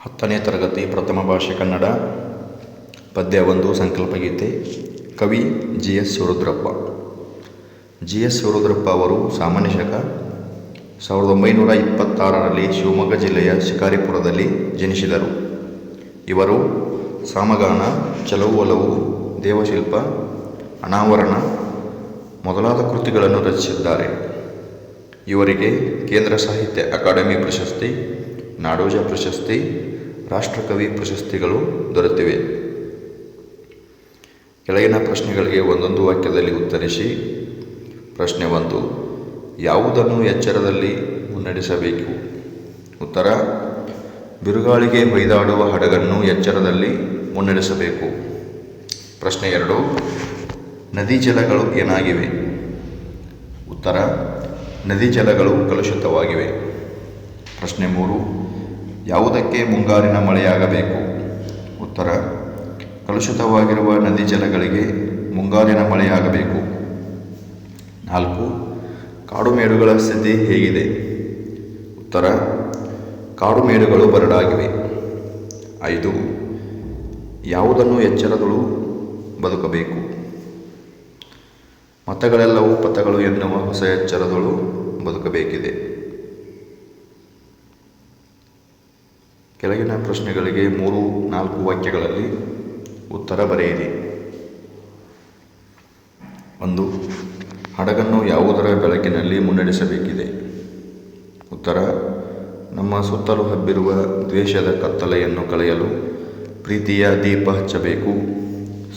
ಹತ್ತನೇ ತರಗತಿ ಪ್ರಥಮ ಭಾಷೆ ಕನ್ನಡ, ಪದ್ಯ ಒಂದು ಸಂಕಲ್ಪಗೀತೆ ಕವಿ G S Shivarudrappa G S Shivarudrappa ಅವರು ಸಾಮಾನ್ಯ ಶಕ, ಸಾವಿರದ ಒಂಬೈನೂರ ಇಪ್ಪತ್ತಾರರಲ್ಲಿ ಶಿವಮೊಗ್ಗ ಜಿಲ್ಲೆಯ ಶಿಕಾರಿಪುರದಲ್ಲಿ ಜನಿಸಿದರು. ಇವರು ಸಾಮಗಾನ, ಚಲವು ಒಲವು, ದೇವಶಿಲ್ಪ, ಅನಾವರಣ ಮೊದಲಾದ ಕೃತಿಗಳನ್ನು ರಚಿಸಿದ್ದಾರೆ. ಇವರಿಗೆ ಕೇಂದ್ರ ಸಾಹಿತ್ಯ ಅಕಾಡೆಮಿ ಪ್ರಶಸ್ತಿ ನಾಡೋಜ ಪ್ರಶಸ್ತಿ, ರಾಷ್ಟ್ರಕವಿ ಪ್ರಶಸ್ತಿಗಳು ದೊರೆತಿವೆ. ಕೆಳಗಿನ ಪ್ರಶ್ನೆಗಳಿಗೆ ಒಂದೊಂದು ವಾಕ್ಯದಲ್ಲಿ ಉತ್ತರಿಸಿ, ಪ್ರಶ್ನೆ ಒಂದು, ಯಾವುದನ್ನು ಎಚ್ಚರದಲ್ಲಿ ಮುನ್ನಡೆಸಬೇಕು? ಉತ್ತರ, ಬಿರುಗಾಳಿಗೆ ಹೊಯ್ದಾಡುವ ಹಡಗನ್ನು ಎಚ್ಚರದಲ್ಲಿ ಮುನ್ನಡೆಸಬೇಕು. ಪ್ರಶ್ನೆ ಎರಡು, ನದಿ ಜಲಗಳು ಏನಾಗಿವೆ? ಉತ್ತರ, ನದಿ ಜಲಗಳು ಕಲುಷಿತವಾಗಿವೆ. ಪ್ರಶ್ನೆ ಮೂರು ಯಾವುದಕ್ಕೆ ಮುಂಗಾರಿನ ಮಳೆಯಾಗಬೇಕು? ಉತ್ತರ, ಕಲುಷಿತವಾಗಿರುವ ನದಿ ಜಲಗಳಿಗೆ ಮುಂಗಾರಿನ ಮಳೆಯಾಗಬೇಕು. ನಾಲ್ಕು, ಕಾಡುಮೇಡುಗಳ ಸ್ಥಿತಿ ಹೇಗಿದೆ? ಉತ್ತರ, ಕಾಡುಮೇಡುಗಳು ಬರಡಾಗಿವೆ. ಐದು, ಯಾವುದನ್ನು ಎಚ್ಚರಗಳು ಬದುಕಬೇಕು? ಮತಗಳೆಲ್ಲವೂ ಪಥಗಳು ಎನ್ನುವ ಹೊಸ ಎಚ್ಚರಗಳು ಬದುಕಬೇಕಿದೆ. ಕೆಳಗಿನ ಪ್ರಶ್ನೆಗಳಿಗೆ ಮೂರು, ನಾಲ್ಕು ವಾಕ್ಯಗಳಲ್ಲಿ ಉತ್ತರ ಬರೆಯಿರಿ. ಒಂದು, ಹಡಗನ್ನು ಯಾವುದರ ಬೆಳಕಿನಲ್ಲಿ ಮುನ್ನಡೆಸಬೇಕಿದೆ? ಉತ್ತರ, ನಮ್ಮ ಸುತ್ತಲೂ ಹಬ್ಬಿರುವ ದ್ವೇಷದ ಕತ್ತಲೆಯನ್ನು ಕಳೆಯಲು ಪ್ರೀತಿಯ ದೀಪ ಹಚ್ಚಬೇಕು.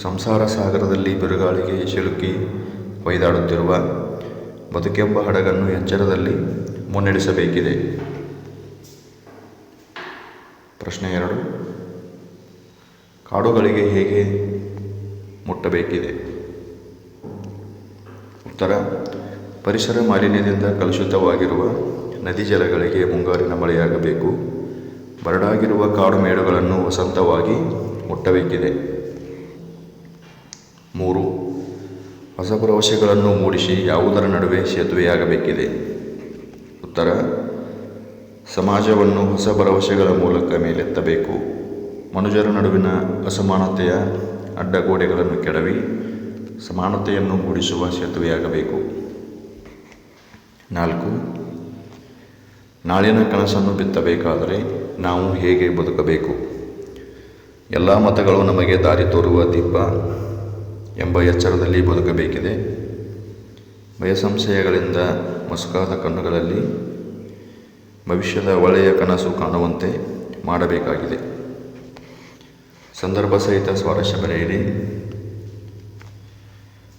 ಸಂಸಾರ ಸಾಗರದಲ್ಲಿ ಬಿರುಗಾಳಿಗೆ ಸಿಲುಕಿ ಹೊಯ್ದಾಡುತ್ತಿರುವ ಬದುಕೆಂಬ ಹಡಗನ್ನು ಎಚ್ಚರದಲ್ಲಿ ಮುನ್ನಡೆಸಬೇಕಿದೆ. ಪ್ರಶ್ನೆ ಎರಡು. ಕಾಡುಗಳಿಗೆ ಹೇಗೆ ಮುಟ್ಟಬೇಕಿದೆ? ಉತ್ತರ, ಪರಿಸರ ಮಾಲಿನ್ಯದಿಂದ ಕಲುಷಿತವಾಗಿರುವ ನದಿ ಜಲಗಳಿಗೆ ಮುಂಗಾರಿನ ಮಳೆಯಾಗಬೇಕು. ಬರಡಾಗಿರುವ ಕಾಡು ಮೇಡುಗಳನ್ನು ವಸಂತವಾಗಿ ಮುಟ್ಟಬೇಕಿದೆ. ಮೂರು ಹೊಸ ಭರವಸೆಗಳನ್ನು ಮೂಡಿಸಿ ಯಾವುದರ ನಡುವೆ ಸೇತುವೆಯಾಗಬೇಕಿದೆ? ಉತ್ತರ ಸಮಾಜವನ್ನು ಹೊಸ ಭರವಸೆಗಳ ಮೂಲಕ ಮೇಲೆತ್ತಬೇಕು. ಮನುಜರ ನಡುವಿನ ಅಸಮಾನತೆಯ ಅಡ್ಡಗೋಡೆಗಳನ್ನು ಕೆಡವಿ ಸಮಾನತೆಯನ್ನು ಮೂಡಿಸುವ ಸೇತುವೆಯಾಗಬೇಕು. ನಾಲ್ಕು, ನಾಳಿನ ಕನಸನ್ನು ಬಿತ್ತಬೇಕಾದರೆ ನಾವು ಹೇಗೆ ಬದುಕಬೇಕು? ಎಲ್ಲ ಮತಗಳು ನಮಗೆ ದಾರಿ ತೋರುವ ದೀಪ ಎಂಬ ಎಚ್ಚರದಲ್ಲಿ ಬದುಕಬೇಕಿದೆ. ಭಯಸಂಶಯಗಳಿಂದ ಮುಸುಕಾದ ಕಣ್ಣುಗಳಲ್ಲಿ ಭವಿಷ್ಯದ ಒಳ್ಳೆಯ ಕನಸು ಕಾಣುವಂತೆ ಮಾಡಬೇಕಾಗಿದೆ. ಸಂದರ್ಭ ಸಹಿತ ಸ್ವಾರಸ್ಯ ಬರೆಯಿರಿ.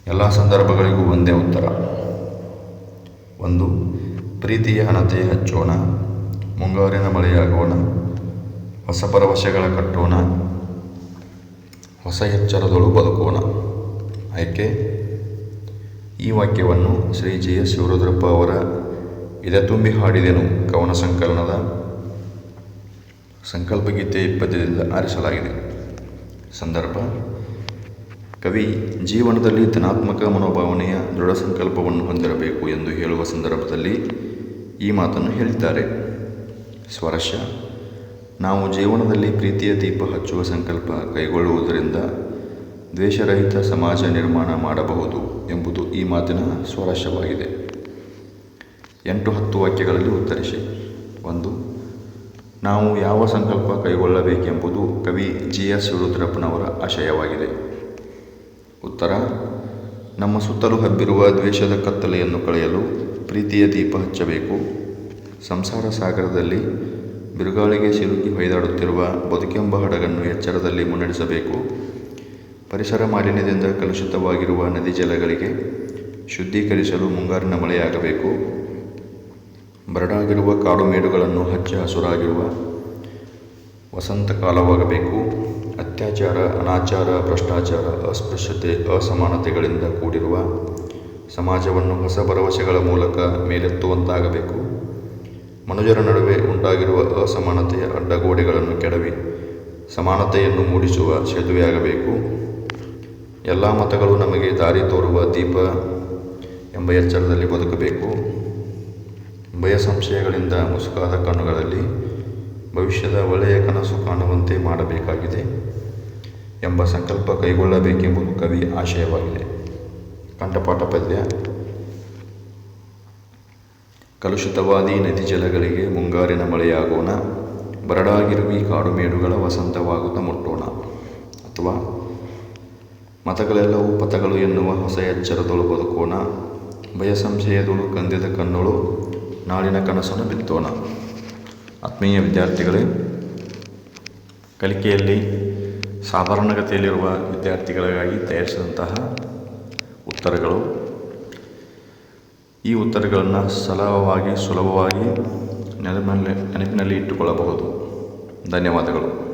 ಎಲ್ಲ ಸಂದರ್ಭಗಳಿಗೂ ಒಂದೇ ಉತ್ತರ. ಒಂದು, ಪ್ರೀತಿಯ ಹಣತೆ ಹಚ್ಚೋಣ, ಮುಂಗಾರಿನ ಮಳೆಯಾಗೋಣ, ಹೊಸ ಪರವಶಗಳ ಕಟ್ಟೋಣ, ಹೊಸ ಎಚ್ಚರದಳು ಬದುಕೋಣ. ಆಯ್ಕೆ? ಈ ವಾಕ್ಯವನ್ನು ಶ್ರೀ ಜಿ ಎಸ್ ಶಿವರುದ್ರಪ್ಪ ಅವರ ಇದೆತುಂಬಿ ಹಾಡಿದೆನು ಕವನ ಸಂಕಲನದ. ಸಂಕಲ್ಪಗೀತೆ ಪದ್ಯದಿಂದ ಆರಿಸಲಾಗಿದೆ. ಸಂದರ್ಭ, ಕವಿ, ಜೀವನದಲ್ಲಿ ಧನಾತ್ಮಕ ಮನೋಭಾವನೆಯ ದೃಢ ಸಂಕಲ್ಪವನ್ನು ಹೊಂದಿರಬೇಕು ಎಂದು ಹೇಳುವ ಸಂದರ್ಭದಲ್ಲಿ ಈ ಮಾತನ್ನು ಹೇಳಿದ್ದಾರೆ. ಸ್ವರಶ, ನಾವು ಜೀವನದಲ್ಲಿ ಪ್ರೀತಿಯ ದೀಪ ಹಚ್ಚುವ ಸಂಕಲ್ಪ ಕೈಗೊಳ್ಳುವುದರಿಂದ ದ್ವೇಷರಹಿತ ಸಮಾಜ ನಿರ್ಮಾಣ ಮಾಡಬಹುದು ಎಂಬುದು ಈ ಮಾತಿನ ಸ್ವರಸ್ಯವಾಗಿದೆ ಎಂಟು ಹತ್ತು ವಾಕ್ಯಗಳಲ್ಲಿ ಉತ್ತರಿಸಿ. ಒಂದು, ನಾವು ಯಾವ ಸಂಕಲ್ಪ ಕೈಗೊಳ್ಳಬೇಕೆಂಬುದು ಕವಿ ಜಿ ಎಸ್ ರುದ್ರಪ್ಪನವರ ಆಶಯವಾಗಿದೆ. ಉತ್ತರ, ನಮ್ಮ ಸುತ್ತಲೂ ಹಬ್ಬಿರುವ ದ್ವೇಷದ ಕತ್ತಲೆಯನ್ನು ಕಳೆಯಲು ಪ್ರೀತಿಯ ದೀಪ ಹಚ್ಚಬೇಕು. ಸಂಸಾರ ಸಾಗರದಲ್ಲಿ ಬಿರುಗಾಳಿಗೆ ಸಿಲುಕಿ ಹೊಯ್ದಾಡುತ್ತಿರುವ ಬದುಕೆಂಬ ಹಡಗನ್ನು ಎಚ್ಚರದಲ್ಲಿ ಮುನ್ನಡೆಸಬೇಕು. ಪರಿಸರ ಮಾಲಿನ್ಯದಿಂದ ಕಲುಷಿತವಾಗಿರುವ ನದಿ ಜಲಗಳಿಗೆ ಶುದ್ಧೀಕರಿಸಲು ಮುಂಗಾರಿನ ಮಳೆಯಾಗಬೇಕು. ಬರಡಾಗಿರುವ ಕಾಡು ಮೇಡುಗಳನ್ನು ಹಚ್ಚ ಹಸುರಾಗಿರುವ ವಸಂತ ಕಾಲವಾಗಬೇಕು ಅತ್ಯಾಚಾರ, ಅನಾಚಾರ, ಭ್ರಷ್ಟಾಚಾರ, ಅಸ್ಪೃಶ್ಯತೆ, ಅಸಮಾನತೆಗಳಿಂದ ಕೂಡಿರುವ ಸಮಾಜವನ್ನು ಹೊಸ ಭರವಸೆಗಳ ಮೂಲಕ ಮೇಲೆತ್ತುವಂತಾಗಬೇಕು. ಮನುಜರ ನಡುವೆ ಉಂಟಾಗಿರುವ ಅಸಮಾನತೆಯ ಅಡ್ಡಗೋಡೆಗಳನ್ನು ಕೆಡವಿ ಸಮಾನತೆಯನ್ನು ಮೂಡಿಸುವ ಸೇತುವೆಯಾಗಬೇಕು. ಎಲ್ಲ ಮತಗಳು ನಮಗೆ ದಾರಿ ತೋರುವ ದೀಪ ಎಂಬ ಎಚ್ಚರದಲ್ಲಿ ಬದುಕಬೇಕು. ಭಯ ಸಂಶಯಗಳಿಂದ ಮುಸುಕಾದ ಕಣ್ಣುಗಳಲ್ಲಿ ಭವಿಷ್ಯದ ಒಳ್ಳೆಯ ಕನಸು ಕಾಣುವಂತೆ ಮಾಡಬೇಕಾಗಿದೆ ಎಂಬ ಸಂಕಲ್ಪ ಕೈಗೊಳ್ಳಬೇಕೆಂಬುದು ಕವಿ ಆಶಯವಾಗಿದೆ. ಕಂಠಪಾಠ ಪದ್ಯ. ಕಲುಷಿತವಾದಿ ನದಿ ಜಲಗಳಿಗೆ ಮುಂಗಾರಿನ ಮಳೆಯಾಗೋಣ. ಬರಡಾಗಿರುವಿ ಕಾಡುಮೇಡುಗಳ ವಸಂತವಾಗುತ್ತ ಮುಟ್ಟೋಣ. ಅಥವಾ ಮತಗಳೆಲ್ಲವೂ ಪಥಗಳು ಎನ್ನುವ ಹೊಸ ಎಚ್ಚರದೊಳು ಬದುಕೋಣ. ಭಯ ಸಂಶಯದೊಳು ಕಂದಿದ ಕಣ್ಣುಳು ನಾಳಿನ ಕನಸನ್ನು ಬಿತ್ತೋಣ. ಆತ್ಮೀಯ ವಿದ್ಯಾರ್ಥಿಗಳೇ, ಕಲಿಕೆಯಲ್ಲಿ ಸಾಧಾರಣಗತಿಯಲ್ಲಿರುವ ವಿದ್ಯಾರ್ಥಿಗಳಿಗಾಗಿ ತಯಾರಿಸಿದಂತಹ ಉತ್ತರಗಳು. ಈ ಉತ್ತರಗಳನ್ನು ಸರಳವಾಗಿ ಸುಲಭವಾಗಿ ನೆನಪಿನಲ್ಲಿ ನೆನಪಿನಲ್ಲಿ ಇಟ್ಟುಕೊಳ್ಳಬಹುದು. ಧನ್ಯವಾದಗಳು.